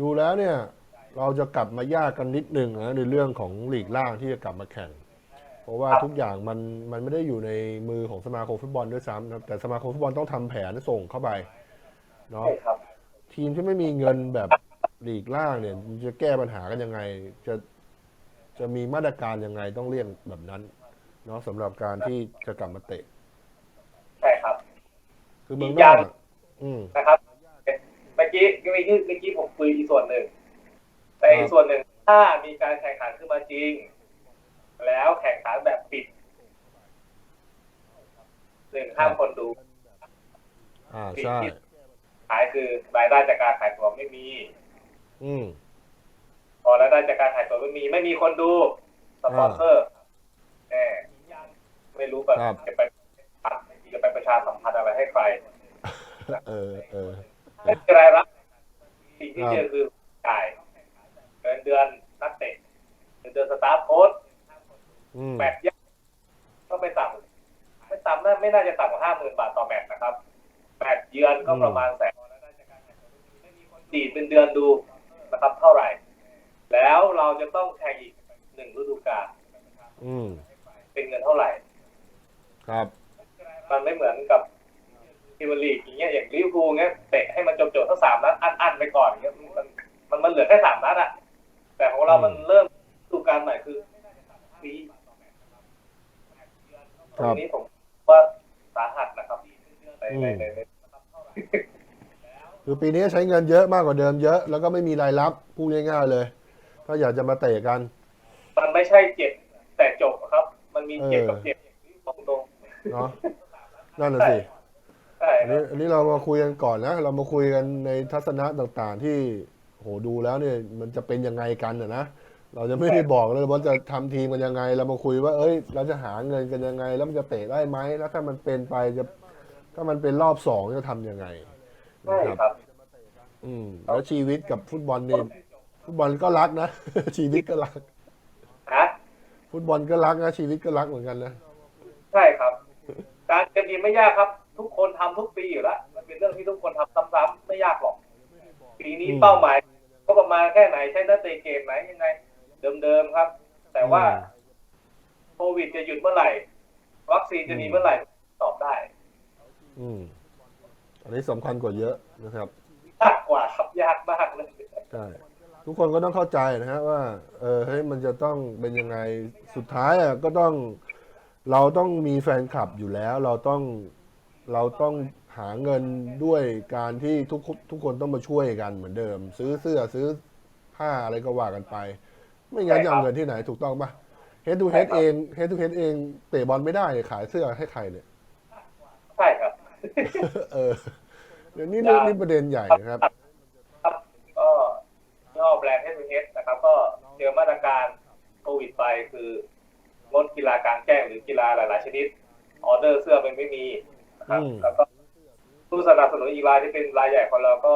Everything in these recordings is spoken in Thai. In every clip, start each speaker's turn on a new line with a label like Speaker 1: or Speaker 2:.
Speaker 1: ดูแล้วเนี่ยเราจะกลับมายากกันนิดหนึ่งนะในเรื่องของลีกล่างที่จะกลับมาแข่ง เพราะว่า
Speaker 2: ครับ
Speaker 1: ทุกอย่างมันมันไม่ได้อยู่ในมือของสมาคมฟุตบอลด้วยซ้ำนะครับแต่สมาคมฟุตบอลต้องทำแผนส่งเข้าไปเนาะ
Speaker 2: ใช่ครับ
Speaker 1: ทีมที่ไม่มีเงินแบบลีกล่างเนี่ยมันจะแก้ปัญหากันยังไง จะจะมีมาตรการยังไงต้องเลี่ยงแบบนั้นเนาะสำหรับการที่จะกลับมาเตะ
Speaker 2: ใช่ครับ
Speaker 1: คือเมือง
Speaker 2: อี
Speaker 1: น
Speaker 2: กอย่า
Speaker 1: องกอะอืม
Speaker 2: นะครับเมื่อ กี้เมื่อกี้เมื่อกี้ผมคุยอีกส่วนหนึ่งแต่อี
Speaker 1: ครั
Speaker 2: ก
Speaker 1: บ
Speaker 2: ส่วนหนึ่งถ้ามีการแข่งขันขึ้นมาจริง แล้วแข่งขันแบบปิดหนึ่งห้ามคนดู
Speaker 1: อ่าใช่
Speaker 2: ขายคือรายได้จากการขายตั๋วไม่มี
Speaker 1: อืม
Speaker 2: พอรายได้จากการขายตั๋วไม่มี ไม่มีคนดูสปอนเซอร์แน่ไม่รู้แบบ
Speaker 1: ครับ
Speaker 2: จะไปจะไปประชาสัมพันธ์อะไรให้ใคร
Speaker 1: เออเออ
Speaker 2: ไม่มีรายรับสิ่งที่
Speaker 1: ครับ
Speaker 2: เจอคือจ่ายเงินเดือนนักเตะเงินเดือนสตาฟโค้ช
Speaker 1: อืม
Speaker 2: แมตช์ยากก็ไม่ต่ำไม่ต่ำน่าไม่น่าจะต่ำกว่าห้าหมื่นบาทต่อแมตช์นะครับแมตช์เยือนก็ประมาณแสนดีดเป็นเดือนดูนะครับ เท่าไหร่ แล้วเราจะต้องแข่งอีกหนึ่งฤดูกาล
Speaker 1: อืม
Speaker 2: เป็นเงินเท่าไหร่
Speaker 1: ครับ
Speaker 2: มันไม่เหมือนกับพรี เมียร์ลีกอย่างเงี้ยอย่างลิเวอร์พูลเงี้ยเตะให้มันจบๆทั้งสามนัดอันๆไปก่อนเงี้ยมันมันมันเหลือแค่สามนัดอะแต่ของเรามันเริ่มฤดูกาลใหม่คือปี
Speaker 1: ค
Speaker 2: ต
Speaker 1: รั
Speaker 2: ร
Speaker 1: บ
Speaker 2: งนี้ผมว่าสาหัสนะครับในในในใน
Speaker 1: คือปีนี้ใช้เงินเยอะมากกว่าเดิมเยอะ แล้วก็ไม่มีรายรับพูดง่ายๆเลย ถ้าอยากจะมาเตะกัน
Speaker 2: มันไม่ใช่เจ็บแต่จบครับ มันมีเจ็บกับเจ็บตรง
Speaker 1: เนาะนั่นน่ะสิ
Speaker 2: ๆใช่
Speaker 1: อัน
Speaker 2: ครั
Speaker 1: นี้
Speaker 2: บ
Speaker 1: อันนี้เรามาคุยกันก่อนนะ เรามาคุยกันในทัศนะต่างๆ ที่โหดูแล้วเนี่ยมันจะเป็นยังไงกันอะนะเราจะไม่ได้บอกเลยว่าจะทำทีมกันยังไง เรามาคุยว่า เอ้ย เราจะหาเงินกันยังไง แล้วมันจะเตะได้ไหมแล้วถ้ามันเป็นไปจะถ้ามันเป็นรอบสองจะทำยังไง
Speaker 2: ใช่
Speaker 1: นะครับ
Speaker 2: ครับ
Speaker 1: อืมแล้วชีวิตกับฟุตบอลนี่ฟุตบอลก็รักนะ ชีวิตก็รัก
Speaker 2: ฮะ
Speaker 1: ฟุตบอลก็รักนะชีวิตก็รักเหมือนกันนะ
Speaker 2: ใช่ครับ การเตรียมทีมไม่ยากครับ ทุกคนทำทุกปีอยู่แล้ว มันเป็นเรื่องที่ทุกคนทำซ้ำๆไม่ยากหรอก ปีนี้
Speaker 1: อืม
Speaker 2: เป้าหมายก็ประมาณแค่ไหนใช้นักเตะเกมไหนยังไง เดิมๆครับ แต่ว่า
Speaker 1: อืม
Speaker 2: โควิดจะหยุดเมื่อไหร่ วัคซีนจะมีเมื่อไหร่ตอบได้
Speaker 1: อืมอันนี้สำคัญกว่าเยอะนะครับ
Speaker 2: ยากกว่าครับยากมากเลย
Speaker 1: ใช่ทุกคนก็ต้องเข้าใจนะฮะว่า เออเฮ้ยมันจะต้องเป็นยังไงสุดท้ายอะก็ต้อง เราต้องมีแฟนคลับอยู่แล้ว เราต้อง เราต้องหาเงินด้วยการที่ทุกทุกคนต้องมาช่วยกันเหมือนเดิม ซื้อเสื้อซื้อผ้าอะไรก็ว่ากันไป ไม่งั้นจะเอาเงินที่ไหนถูกต้องปะเฮดทูเฮดเองเฮดทูเฮดเองเตะบอลไม่ได้ขายเสื้อให้ใครเนี่ย
Speaker 2: ใช่ครับ
Speaker 1: เออเดี๋ยวนี้เรื่องนี้ประเด็นใหญ่นะครับ
Speaker 2: ครับก็ย่อแบรนด์เฮดเฮดนะครับ ก็เจอมาตรการโควิดไปคืองดกีฬากลางแจ้งหรือกีฬาหลาย ๆ ชนิดออเดอร์เสื้อมันไม่มี นะครับ
Speaker 1: อืม
Speaker 2: แล้วก็ผู้สนับสนุนอีกรายที่เป็นรายใหญ่ของเราก็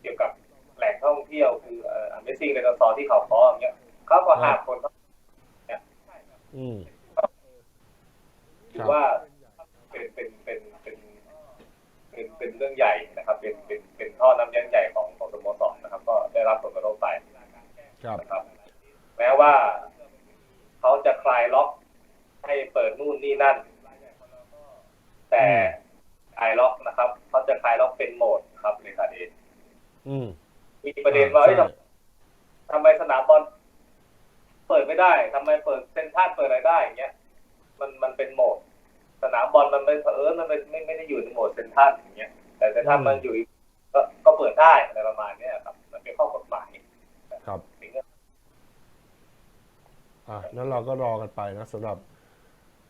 Speaker 2: เกี่ยวกับแหล่งท่องเที่ยวคือเอ่อ Amazing ในตอนที่เขาฟ้ออย่างเงี้ยเขาก็หาคน
Speaker 1: อืม
Speaker 2: ถือว่าเป็นเป็นเป็นเป็นเป็นเป็นเรื่องใหญ่นะครับ เป็นเป็นเป็นท่อน้ำเลี้ยงใหญ่ของของสโมสรนะครับ ก็ได้รับผลกระทบไป
Speaker 1: ครับ
Speaker 2: นะครับ แม้ว่าเขาจะคลายล็อกให้เปิดนู่นนี่นั่น แต่คลายล็อกนะครับเขาจะคลายล็อกเป็นโหมดครับเลขาเดช
Speaker 1: อื ม
Speaker 2: มีประเด็นว่าเอ้ย
Speaker 1: ใช่
Speaker 2: ทำไมสนามบอลเปิดไม่ได้ทำไมเปิดเซนทรัลเปิดอะไรได้อย่างเงี้ย มันมันเป็นโหมด สนามบอลมันไม่เผอิญมันไม่ไม่ไม่ได้อยู่ในโหมดเซนทรัลอย่างเงี้ย แต่เซนทรัลมันอยู่อีกก็ก็เปิดได้อะไรประมาณเนี้ยครับ มันเป็นข้อกฎหมาย
Speaker 1: ครับ
Speaker 2: สิ่งเนี้ย
Speaker 1: อะนั้นเราก็รอกันไปนะสำหรับ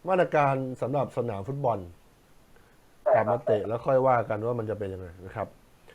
Speaker 1: มาตรการสำหรับสนามฟุตบอล
Speaker 2: ใช่
Speaker 1: กลับ
Speaker 2: ครั
Speaker 1: มา
Speaker 2: บ
Speaker 1: เตะแล้วค่อยว่ากันว่ามันจะเป็นยังไงนะครับ